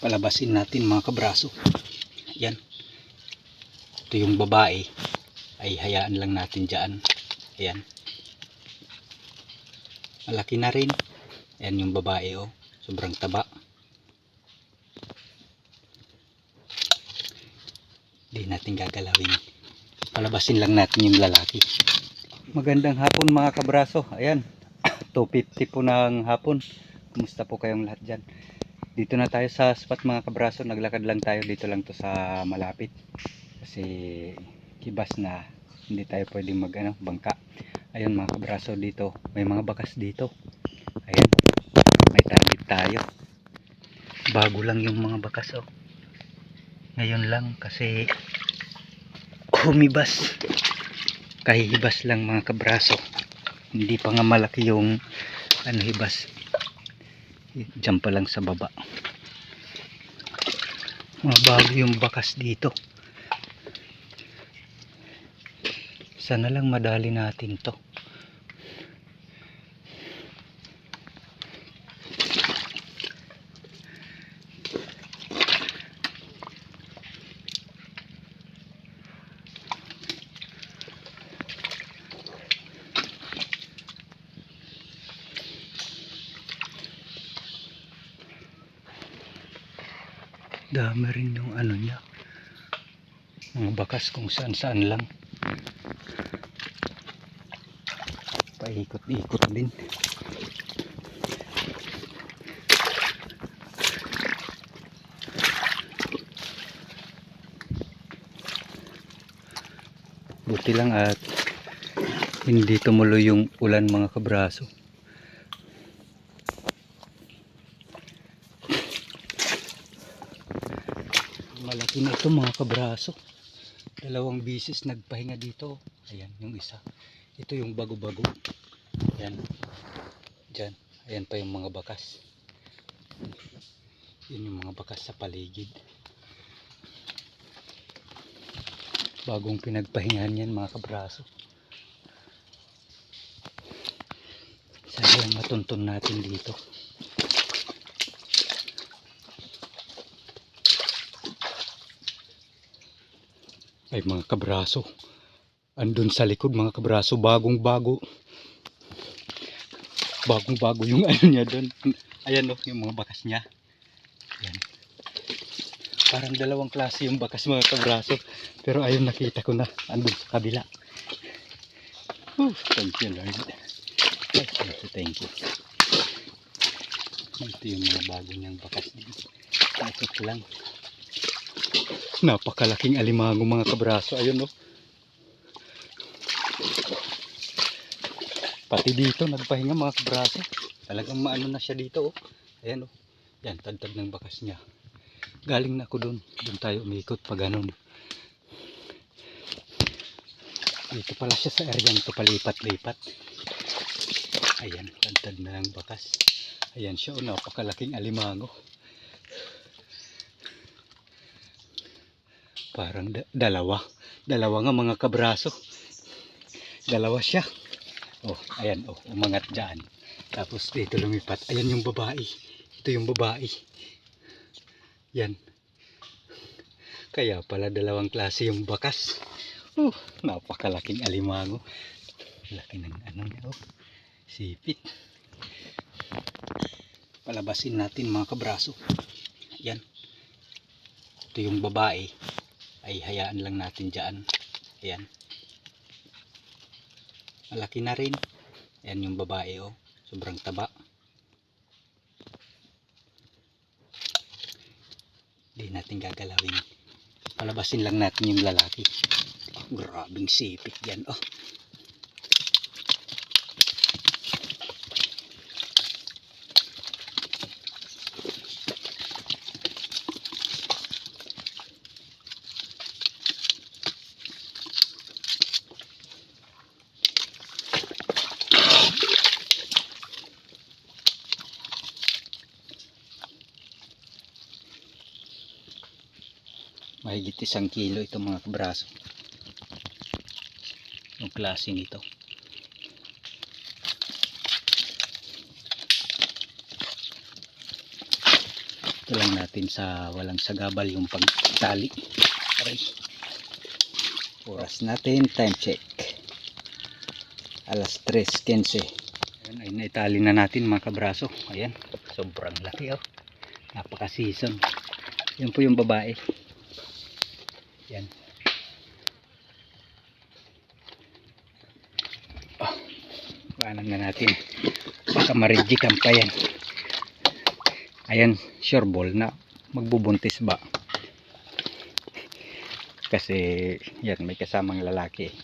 palabasin natin mga kabraso. Yan. Ito yung babae. Ay hayaan lang natin dyan. Ayan. Malaki na rin. Ayan yung babae oh. Sobrang taba. Di natin gagalawin. Palabasin lang natin yung lalaki. Magandang hapon mga kabraso. Ayan. 250 po ng hapon. Kumusta po kayong lahat dyan dito na tayo sa spot mga kabraso. Naglakad lang tayo dito lang to sa malapit. Kasi kibas na hindi tayo pwedeng mag ano, bangka. Ayun mga kabraso dito. May mga bakas dito. Ayun. May target tayo. Bago lang yung mga bakas oh. Ngayon lang kasi humibas. Kahihibas lang mga kabraso. Hindi pa nga malaki yung ano hibas Diyan pa lang sa baba. Mga bago yung bakas dito. Sana lang madali natin to. Dami rin yung ano niya. Mga bakas kung saan saan lang. Paikot-ikot din. Buti lang at hindi tumuloy yung ulan mga kabraso. Malaki na ito mga kabraso. Dalawang bisis nagpahinga dito. Ayan yung isa. Ito yung bago-bago. Ayan. Dyan ayan pa yung mga bakas. Yun yung mga bakas sa paligid. Bagong pinagpahingahan yan mga kabraso. Sayang matuntun natin dito ay mga kabraso. Andun sa likod mga kabraso. Bagong bago bagong bago yung ano niya doon ayan o yung mga bakas niya. Ayan. parang dalawang klase yung bakas mga kabraso. Pero ayun nakita ko na. Andun sa kabila. Whew, thank you Lord. Thank you thank you. Ito yung mga bago niyang bakas. Dito ikot lang napakalaking alimango mga kabraso. Ayun oh pati dito nagpahinga mga kabraso. Talagang maano na siya dito oh. Ayan oh yan tagtag ng bakas niya. Galing na ako doon doon tayo umikot pa ganun dito pala siya sa area nito palipat-lipat. Ayan tagtag na ng bakas. Ayan siya oh. Napakalaking alimango Parang da- dalawa. Dalawa nga mga kabraso. Dalawa siya. Oh, ayan oh, umangat dyan. Tapos dito lumipat. Ayan yung babae. Ito yung babae. Yan. Kaya pala dalawang klase yung bakas. Oh, napakalaking alimango. Laki ng ano oh. Sipit. Palabasin natin mga kabraso. Yan. Ito yung babae ay hayaan lang natin dyan. Ayan. Malaki na rin. Ayan yung babae oh. Sobrang taba. Di natin gagalawin. Palabasin lang natin yung lalaki. Grabing sipit yan oh isang kilo ito mga kabraso. Yung klase nito. Ito lang natin sa walang sagabal yung pagtali. Aray. Oras natin. Time check. Alas 3.15 ayan ay naitali na natin mga kabraso. Ayan sobrang laki oh. Napaka season yan po yung babae yan. Oh, kanan na natin. Baka marijikan pa yan. Ayan sure ball na magbubuntis ba? Kasi yan may kasamang lalaki.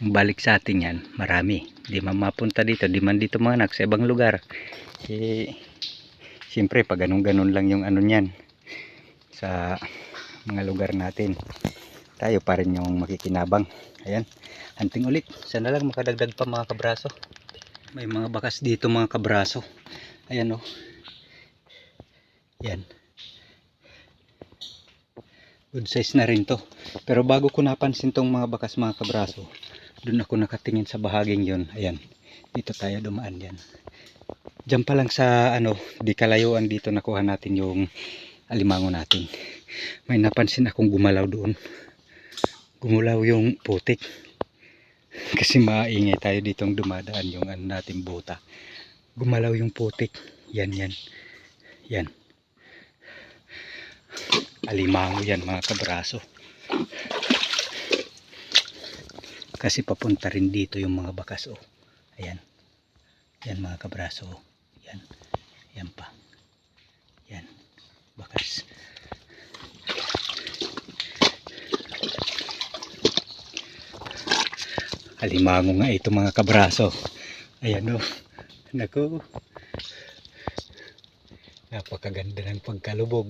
Balik sa atin yan marami. Di man mapunta dito di man dito mga anak sa ibang lugar. Eh siyempre pag ganun ganun lang yung ano niyan sa mga lugar natin. Tayo pa rin yung makikinabang. Ayan hunting ulit. Sana lang makadagdag pa mga kabraso. May mga bakas dito mga kabraso. Ayan oh. Yan good size na rin to. Pero bago ko napansin tong mga bakas mga kabraso doon ako nakatingin sa bahaging yon ayan dito tayo dumaan yan. Diyan pa lang sa ano di kalayuan dito nakuha natin yung alimango natin may napansin akong gumalaw doon. Gumulaw yung putik. Kasi maingay tayo ditong dumadaan yung ano natin buta gumalaw yung putik. Yan yan. Yan. Alimango yan mga kabraso. Kasi papunta rin dito yung mga bakas oh. Ayan. Yan mga kabraso oh. yan. Yan pa. Yan. Bakas alimango nga ito mga kabraso. Ayan oh. Naku. Napakaganda ng pagkalubog.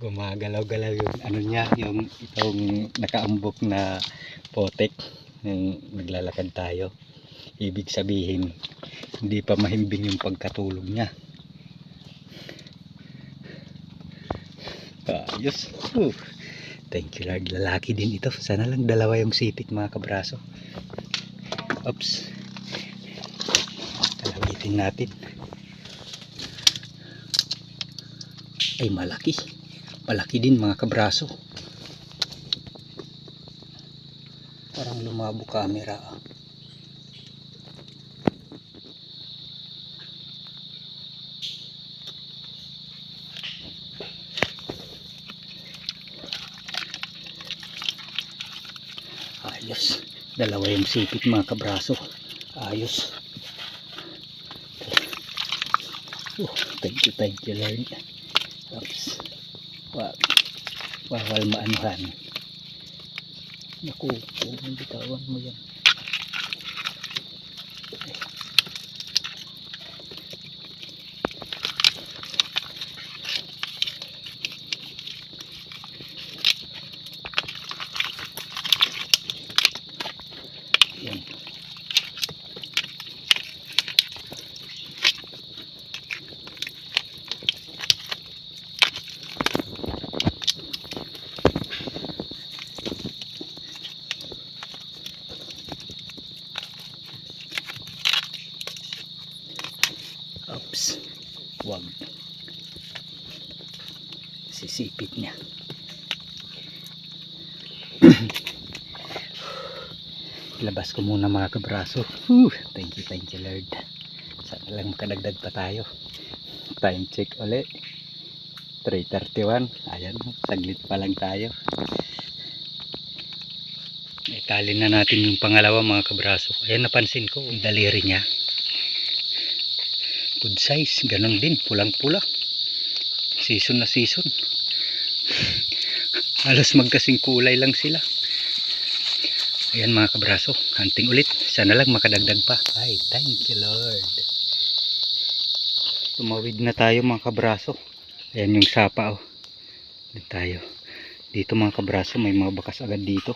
Gumagalaw-galaw yung ano niya yung itong nakaambok na potek ng naglalakad tayo. Ibig sabihin hindi pa mahimbing yung pagkatulog niya. Ayos. Uh, thank you Lord. Lalaki din ito. Sana lang dalawa yung sipit mga kabraso. Oops. Kalawitin natin. Ay malaki. Malaki din mga kabraso. Parang lumabo camera ah. ayos dalawa yung sipit mga kabraso ayos oh, thank you thank you Lord Oops. Wag. Bawal maanuhan. Naku, huwag bitawan mo. Yan. Oops. Wag. Sisipit niya. Labas ko muna mga kabraso. Whew, thank you, thank you Lord. Sana lang makadagdag pa tayo. Time check uli. 3.31. Ayan, saglit pa lang tayo. Italin na natin yung pangalawa mga kabraso. Ayan, napansin ko, ang daliri niya good size ganon din pulang pula season na season. Halos magkasing kulay lang sila. Ayan mga kabraso hunting ulit. Sana lang makadagdag pa. Ay thank you lord. Tumawid na tayo mga kabraso. Ayan yung sapa oh. Doon tayo. Dito mga kabraso may mga bakas agad dito.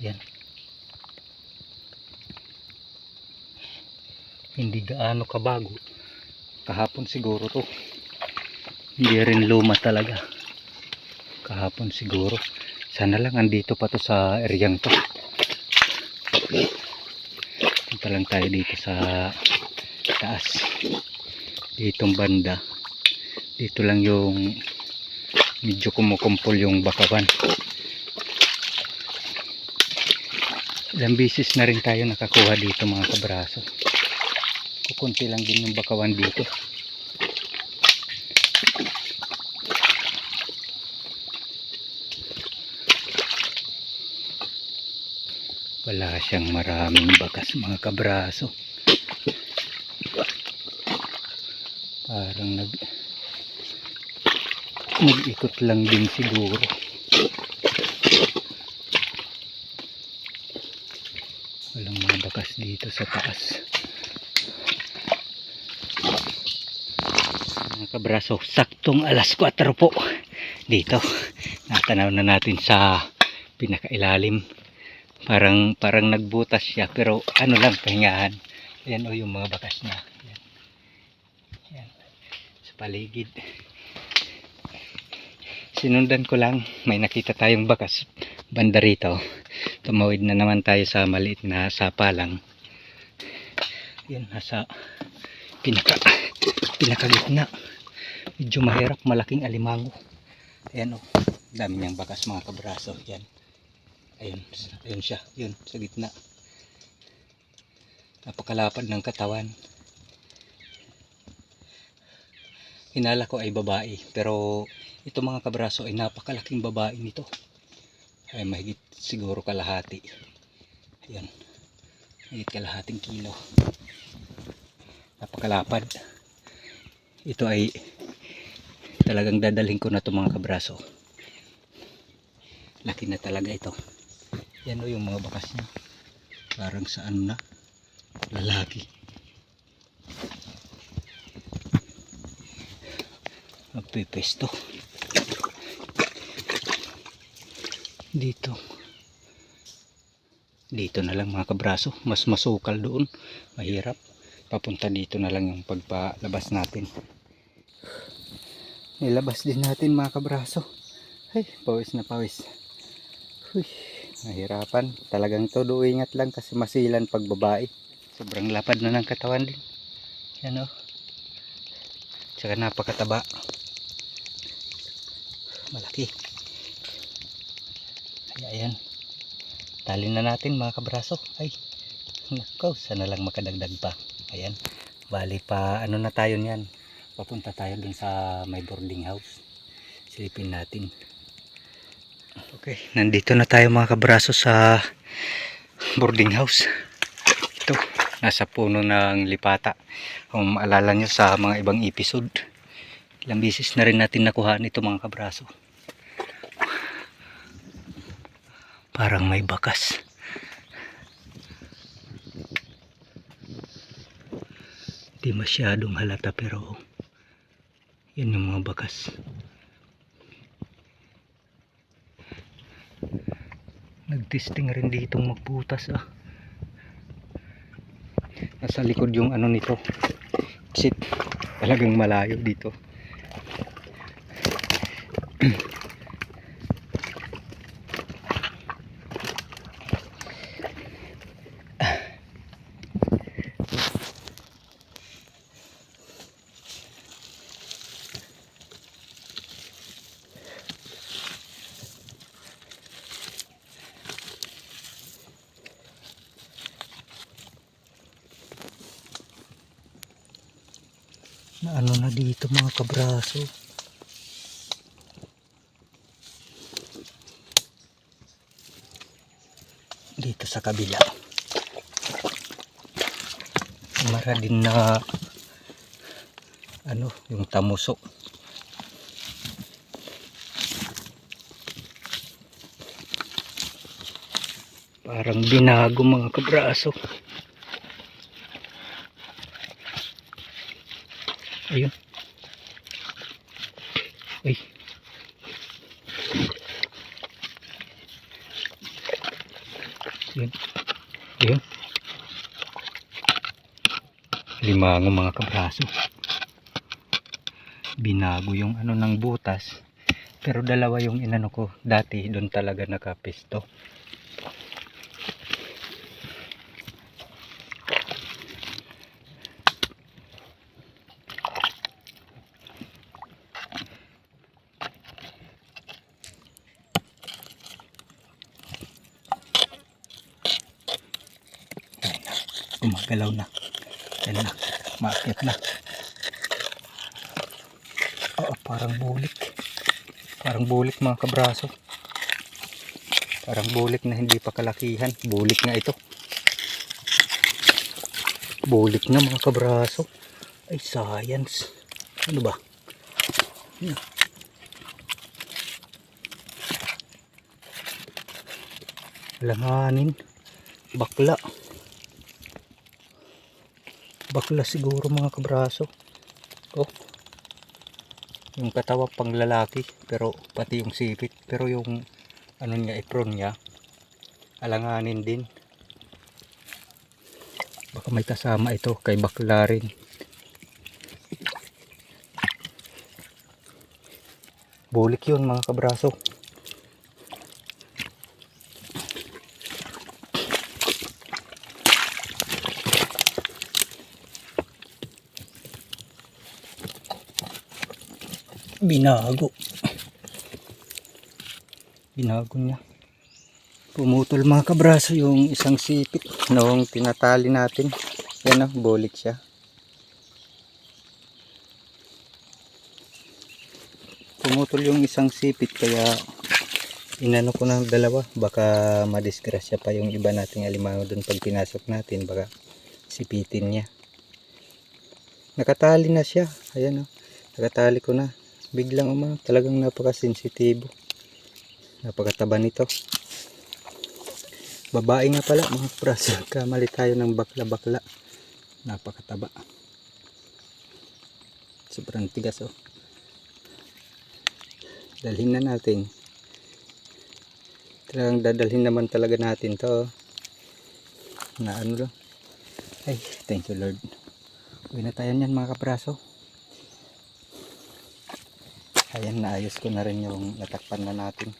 Ayan hindi gaano kabago. Kahapon siguro to. Hindi rin luma talaga. Kahapon siguro. Sana lang andito pa to sa eryang to. Punta lang tayo dito sa taas. Ditong banda. Dito lang yung medyo kumukumpol yung bakawan. Ilang bisis na rin tayo nakakuha dito mga kabraso kukunti lang din yung bakawan dito. Wala siyang maraming bakas mga kabraso. Parang nag nag-ikot lang din siguro. Walang mga bakas dito sa taas mga kabraso saktong alas 4 po dito. Natanaw na natin sa pinakailalim. Parang parang nagbutas siya pero ano lang pahingahan. Yan o yung mga bakas na. Yan. yan sa paligid. Sinundan ko lang. May nakita tayong bakas. Banda rito. Tumawid na naman tayo sa maliit na sapa lang. Yan nasa pinaka pinakagitna medyo mahirap malaking alimango. Ayan o dami niyang bakas mga kabraso. Yan ayun ayun siya. Yun sa gitna. Napakalapad ng katawan. Hinala ko ay babae pero ito mga kabraso ay napakalaking babae nito. Ay mahigit siguro kalahati. Ayan. Mahigit kalahating kilo napakalapad. Ito ay talagang dadalhin ko na to mga kabraso. Laki na talaga ito. Yan o yung mga bakas niya. Parang sa ano na lalaki. Magpipesto dito. Dito na lang mga kabraso. Mas masukal doon. Mahirap papunta dito na lang yung pagpalabas natin. Nilabas din natin mga kabraso. Ay pawis na pawis. Uy, mahirapan. Talagang todo ingat lang kasi masilan pag babae. Sobrang lapad na ng katawan din. Yan o tsaka napakataba. Malaki. Ay ayan. Tali na natin mga kabraso. Ay nako sana lang makadagdag pa ayan. Bali pa ano na tayo niyan? Papunta tayo dun sa may boarding house. Silipin natin. Okay. Nandito na tayo mga kabraso sa boarding house. Ito nasa puno ng lipata. Kung maalala nyo sa mga ibang episode ilang beses na rin natin nakuha nito mga kabraso. Parang may bakas di masyadong halata pero yan yung mga bakas. Nagtesting rin ditong magbutas ah. Nasa likod yung ano nito. Shit talagang malayo dito ano na dito mga kabraso? Dito sa kabila. Mara din na ano yung tamuso. Parang binago mga kabraso alimango mga kabraso. Binago yung ano ng butas pero dalawa yung inano ko. Dati doon talaga nakapisto. Gumagalaw na. Yan na. Maakyat na. Oo, parang bulik. Parang bulik mga kabraso. Parang bulik na hindi pa kalakihan. Bulik na ito. Bulik na mga kabraso. Ay, science. Ano ba? Yan. Langanin. Bakla. Bakla siguro mga kabraso. Oh. Yung katawa pang lalaki pero pati yung sipit pero yung ano niya apron niya alanganin din. Baka may kasama ito kay bakla rin. Bulik yun mga kabraso. Binago. Binago niya. Pumutol mga kabraso yung isang sipit noong tinatali natin. Yan o, bulik siya. Pumutol yung isang sipit kaya inano ko ng dalawa. Baka madisgrasya pa yung iba nating alimango doon pag pinasok natin. Baka sipitin niya. Nakatali na siya. Ayan o. Nakatali ko na. Biglang umang talagang napakasensitibo. Napakataba nito. Babae nga pala mga praso. Kamali tayo ng bakla-bakla. Napakataba. Sobrang tigas oh. Dalhin na natin. Talagang dadalhin naman talaga natin to. oh. Na ano. Ay, thank you Lord. Uwi na tayo niyan mga kapraso. Ayan, naayos ko na rin yung natakpan na natin.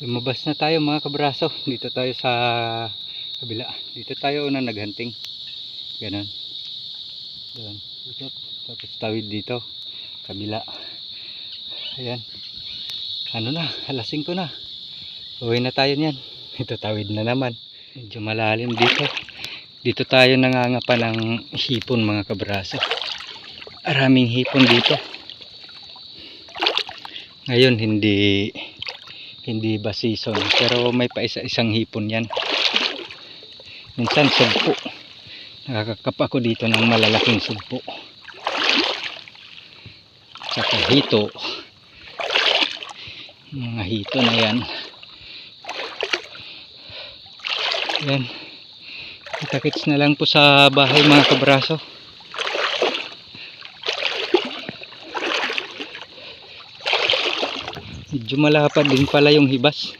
Lumabas na tayo mga kabraso. Dito tayo sa kabila. Dito tayo una naghunting. Ganon. Doon. Tapos tawid dito. Kabila. Ayan. Ano na? Alas 5 na. Uwi na tayo niyan. Ito tawid na naman. Medyo malalim dito. Dito tayo nangangapa ng hipon mga kabraso. Araming hipon dito. Ngayon hindi hindi ba season pero may pa isa isang hipon yan. Minsan sugpo. Nakakakap ako dito ng malalaking sugpo. Saka hito. Mga hito na yan. Yan. Itakits na lang po sa bahay mga kabraso. Medyo malapad din pala yung hibas.